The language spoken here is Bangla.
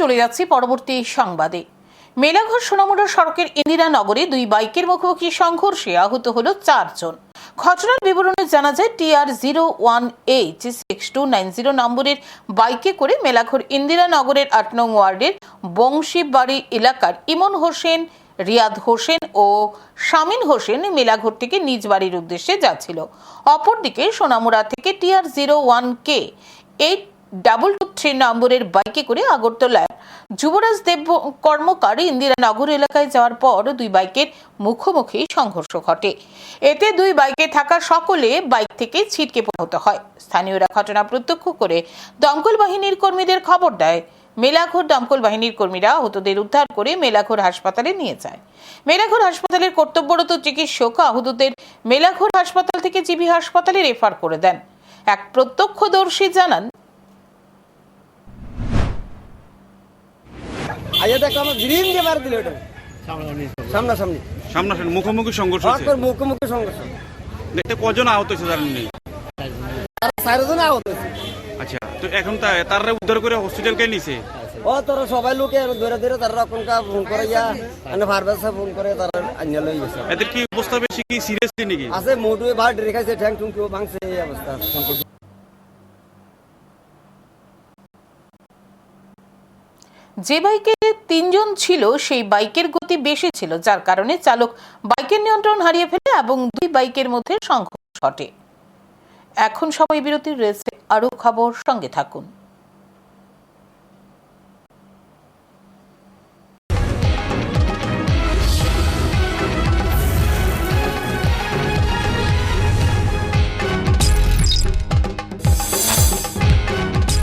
চলে যাচ্ছি পরবর্তী সংবাদে। মেলাঘর সোনামুড়া সড়কের ইন্দিরানগরে দুই বাইকের মুখোমুখি সংঘর্ষে আহত হল চারজন। ঘটনার বিবরণে জানা যায়, TR zero one H six two, nine zero নম্বরের বাইকে করে মেলাঘর ইন্দিরানগরের আট নং ওয়ার্ডের বংশীবাড়ি এলাকার ইমন হোসেন, রিয়াদ হোসেন ও শামিন হোসেন মেলাঘর থেকে নিজ বাড়ির উদ্দেশ্যে যাচ্ছিল। অপরদিকে সোনামুড়া থেকে TR zero one K, eight double two three নম্বরের বাইকে করে আগরতলার যুবরাজ দেব কর্মকার ইন্দিরানগর এলাকায় যাওয়ার পর দুই বাইকের মুখোমুখি সংঘর্ষ ঘটে। এতে দুই বাইকে থাকা সকলে বাইক থেকে ছিটকে পড়তে হয়। স্থানীয়রা ঘটনা প্রত্যক্ষ করে দমকল বাহিনীর কর্মীদের খবর দেয়। মেলাঘর দমকল বাহিনীর কর্মীরা আহতদের উদ্ধার করে মেলাঘর হাসপাতালে নিয়ে যায়। মেলাঘর হাসপাতালের কর্তব্যরত চিকিৎসক আহতদের মেলাঘর হাসপাতাল থেকে জিবি হাসপাতালে রেফার করে দেন। এক প্রত্যক্ষদর্শী জানান আইয়া দেখো আমার গ্রিন দিয়ে মার দিল এটা। সামনাসামনি। সামনাসামনি। মুখোমুখি সংঘর্ষ হয়েছে মুখোমুখি সংঘর্ষ। দেখতে কজন আহত হয়েছে জানেন নেই চারজন আহত হয়েছে। আচ্ছা তো এখন তা- তারা উদ্ধার করে হসপিটালকে নিছে? ও তোরা সবাই লোকে আর ধরে ধরে তারা রকমকা ফোন করে ইয়া মানে ফার্মেসে ফোন করে তারা আনিয়া লই গেছে। এদের কি অবস্থা বেশি কি সিরিয়াসলি নাকি? আছে মোটুয়ে ভাড় রেখাইছে ঠ্যাং টুং কেউ ভাঙছে এই অবস্থা। যে বাইকে তিনজন ছিল, সেই বাইকের গতি বেশি ছিল, যার কারণে চালক বাইকের নিয়ন্ত্রণ হারিয়ে ফেলে এবং দুই বাইকের মধ্যে সংঘর্ষ ঘটে। এখন সবাই বিরতি রয়েছে আরও খবর, সঙ্গে থাকুন।